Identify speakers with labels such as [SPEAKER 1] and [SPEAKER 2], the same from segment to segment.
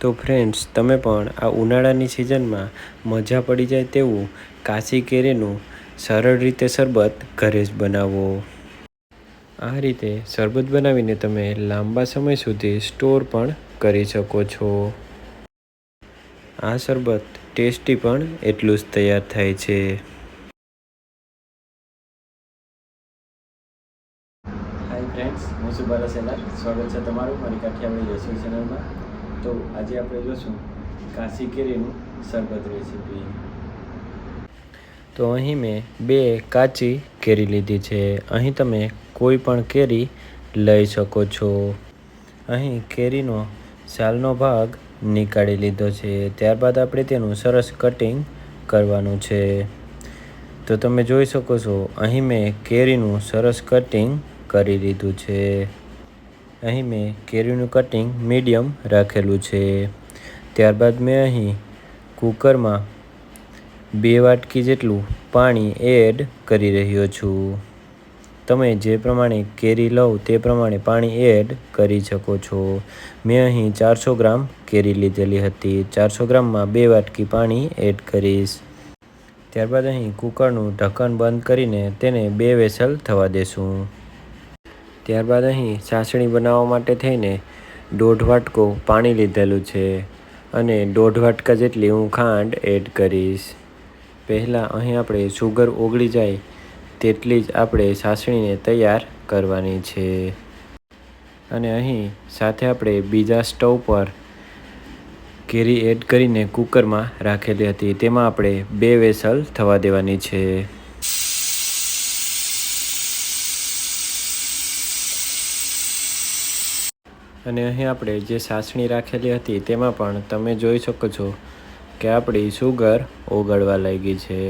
[SPEAKER 1] તો ફ્રેન્ડ્સ તમે પણ આ ઉનાળાની સિઝનમાં મજા પડી જાય તેવું કાશી કેરીનું સરળ રીતે શરબત ઘરે જ બનાવો. આ રીતે શરબત બનાવીને તમે લાંબા સમય સુધી સ્ટોર પણ કરી શકો છો. આ શરબત ટેસ્ટી પણ એટલું જ તૈયાર થાય છે. હાય ફ્રેન્ડ્સ હું સુબાલા સેલા સ્વાગત છે તમારું મારી કાઠિયાવાડી રસોઈ ચેનલમાં તો આજે આપણે જોશું કાશી કેરીનું શરબત રેસીપી તો અહીં મેં બે કાચી કેરી લીધી છે. અહીં તમે કોઈ પણ કેરી લઈ શકો છો. અહીં કેરીનો સાલનો ભાગ નીકાળી લીધો છે. ત્યારબાદ આપણે તેનું સરસ કટિંગ કરવાનું છે. તો તમે જોઈ શકો છો, અહીં મેં કેરીનું સરસ કટિંગ કરી લીધું છે. અહીં મેં કેરીનું કટિંગ મીડિયમ રાખેલું છે. ત્યારબાદ મેં અહીં કુકરમાં બે વાટકી જેટલું પાણી એડ કરી રહ્યો છું. તમે જે પ્રમાણે કેરી લઉં તે પ્રમાણે પાણી એડ કરી શકો છો. મેં અહીં ચારસો ગ્રામ કેરી લીધેલી હતી. ચારસો ગ્રામમાં બે વાટકી પાણી એડ કરીશ. ત્યારબાદ અહીં કુકરનું ઢક્કન બંધ કરીને તેને બે વેસલ થવા દેશું. ત્યારબાદ અહીં ચાસણી બનાવવા માટે થઈને દોઢ વાટકો પાણી લીધેલું છે અને દોઢ વાટકા જેટલી હું ખાંડ એડ કરીશ. પહેલાં અહીં આપણે સુગર ઓગળી જાય તેટલી જ આપણે ચાસણીને તૈયાર કરવાની છે. અને અહીં સાથે આપણે બીજા સ્ટવ પર કેરી એડ કરીને કુકરમાં રાખેલી હતી. તેમાં આપણે બે વેસલ થવા દેવાની છે. અને અહીં આપણે જે સાસણી રાખેલી હતી તેમાં પણ તમે જોઈ શકો છો કે આપણી સુગર ઓગળવા લાગી છે.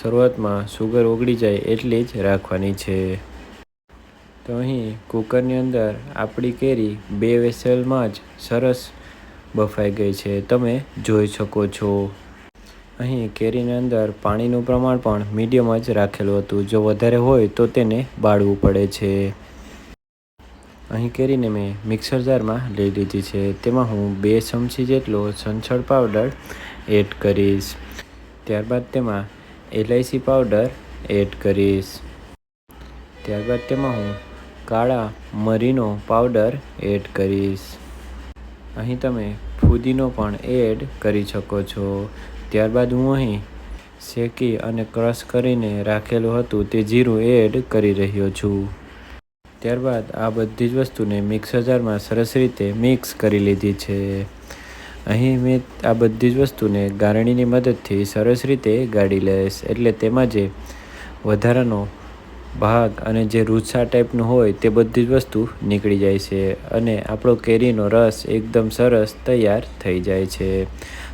[SPEAKER 1] શરૂઆતમાં સુગર ઓગળી જાય એટલી જ રાખવાની છે. તો અહીં કુકરની અંદર આપણી કેરી બે વેસેલમાં જ સરસ બફાઈ ગઈ છે, તમે જોઈ શકો છો. અહીં કેરીની અંદર પાણીનું પ્રમાણ પણ મીડિયમ જ રાખેલું હતું. જો વધારે હોય તો તેને બાળવું પડે છે. અહીં કેરીને મેં મિક્સર જારમાં લઈ લીધી છે. તેમાં હું બે ચમચી જેટલો સંછળ પાવડર એડ કરીશ. ત્યારબાદ તેમાં એલઆઈસી પાવડર એડ કરીશ. ત્યારબાદ તેમાં હું કાળા મરીનો પાવડર એડ કરીશ. અહીં તમે ફુદીનો પણ એડ કરી શકો છો. ત્યારબાદ હું અહીં શેકી અને ક્રશ કરીને રાખેલું હતું તે જીરું એડ કરી રહ્યો છું. ત્યારબાદ આ બધી જ વસ્તુને મિક્સ જારમાં સરસ રીતે મિક્સ કરી લીધી છે. અહીં મેં આ બધી જ વસ્તુને ગારણીની મદદથી સરસ રીતે ગાળી લઈશ. એટલે તેમાં જે વધારાનો ભાગ અને જે રૂછા ટાઈપનું હોય તે બધી જ વસ્તુ નીકળી જાય છે અને આપણો કેરીનો રસ એકદમ સરસ તૈયાર થઈ જાય છે.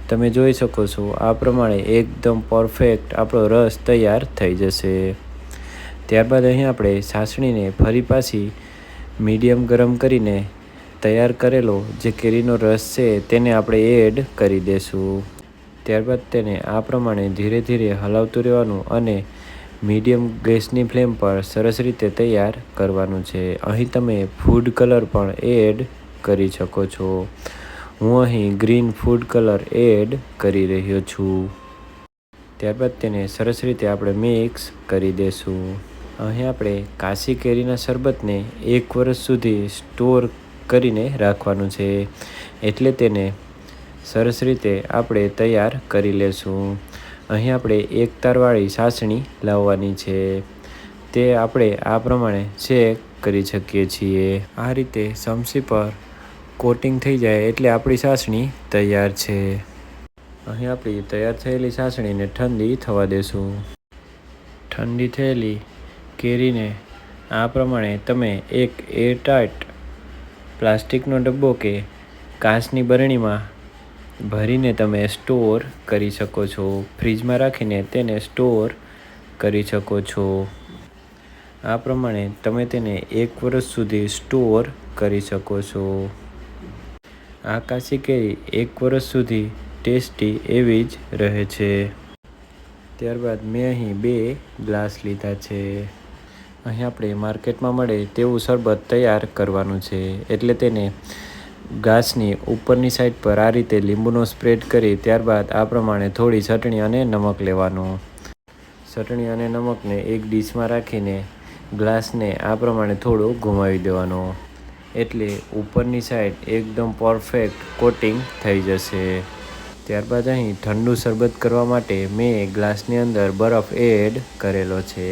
[SPEAKER 1] તમે જોઈ શકો છો, આ પ્રમાણે એકદમ પરફેક્ટ આપણો રસ તૈયાર થઈ જશે. ત્યારબાદ અહીં આપણે સાસણીને ફરી પાછી મીડિયમ ગરમ કરીને તૈયાર કરેલો જે કેરીનો રસ છે તેને આપણે એડ કરી દઈશું ત્યારબાદ તેને આ પ્રમાણે ધીરે ધીરે હલાવતું રહેવાનું અને મીડિયમ ગેસની ફ્લેમ પર સરસ રીતે તૈયાર કરવાનું છે. અહીં તમે ફૂડ કલર પણ એડ કરી શકો છો. હું અહીં ગ્રીન ફૂડ કલર એડ કરી રહ્યો છું. ત્યારબાદ તેને સરસ રીતે આપણે મિક્સ કરી દઈશું અહીં આપણે કાશી કેરીના શરબતને એક વર્ષ સુધી સ્ટોર કરીને રાખવાનું છે. એટલે તેને સરસ રીતે આપણે તૈયાર કરી લેશું. અહીં આપણે એક તારવાળી સાસણી લાવવાની છે. તે આપણે આ પ્રમાણે ચેક કરી શકીએ છીએ. આ રીતે સમસી પર કોટિંગ થઈ જાય એટલે આપણી સાસણી તૈયાર છે. અહીં આપણી તૈયાર થયેલી સાસણીને ઠંડી થવા દેશું. ઠંડી થયેલી કેરીને આ પ્રમાણે તમે એક એરટાઈટ પ્લાસ્ટિકનો ડબ્બો કે કાચની બરણીમાં ભરીને તમે સ્ટોર કરી શકો છો. ફ્રીજમાં રાખીને તેને સ્ટોર કરી શકો છો. આ પ્રમાણે તમે તેને એક વર્ષ સુધી સ્ટોર કરી શકો છો. આ કાચી કેરી એક વર્ષ સુધી ટેસ્ટી એવી જ રહે છે. ત્યારબાદ મેં અહીં બે ગ્લાસ લીધા છે. અહીં આપણે માર્કેટમાં મળે તેવું શરબત તૈયાર કરવાનું છે. એટલે તેને ઘાસની ઉપરની સાઈડ પર આ રીતે લીંબુનો સ્પ્રેડ કરી ત્યારબાદ આ પ્રમાણે થોડી ચટણી અને નમક લેવાનું. ચટણી અને નમકને એક ડીશમાં રાખીને ગ્લાસને આ પ્રમાણે થોડું ઘુમાવી દેવાનો. એટલે ઉપરની સાઈડ એકદમ પરફેક્ટ કોટિંગ થઈ જશે. ત્યારબાદ અહીં ઠંડુ શરબત કરવા માટે મેં ગ્લાસની અંદર બરફ એડ કરેલો છે.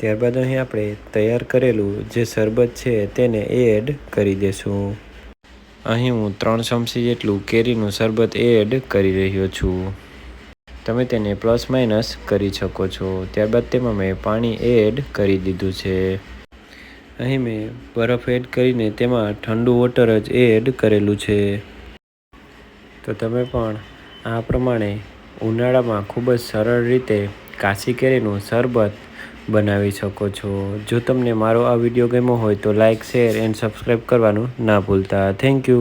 [SPEAKER 1] ત્યારબાદ અહીં આપણે તૈયાર કરેલું જે શરબત છે તેને એડ કરી દેશું. અહીં હું ત્રણ ચમચી જેટલું કેરીનું શરબત એડ કરી રહ્યો છું. તમે તેને પ્લસ માઇનસ કરી શકો છો. ત્યારબાદ તેમાં મેં પાણી એડ કરી દીધું છે. અહીં મેં બરફ એડ કરીને તેમાં ઠંડુ વોટર જ એડ કરેલું છે. તો તમે પણ આ પ્રમાણે ઉનાળામાં ખૂબ જ સરળ રીતે કાશી કેરીનું શરબત બનાવી શકો છો. જો તમને મારો આ વીડિયો ગમ્યો હોય તો લાઇક શેર એન્ડ સબસ્ક્રાઈબ કરવાનું ના ભૂલતા. Thank you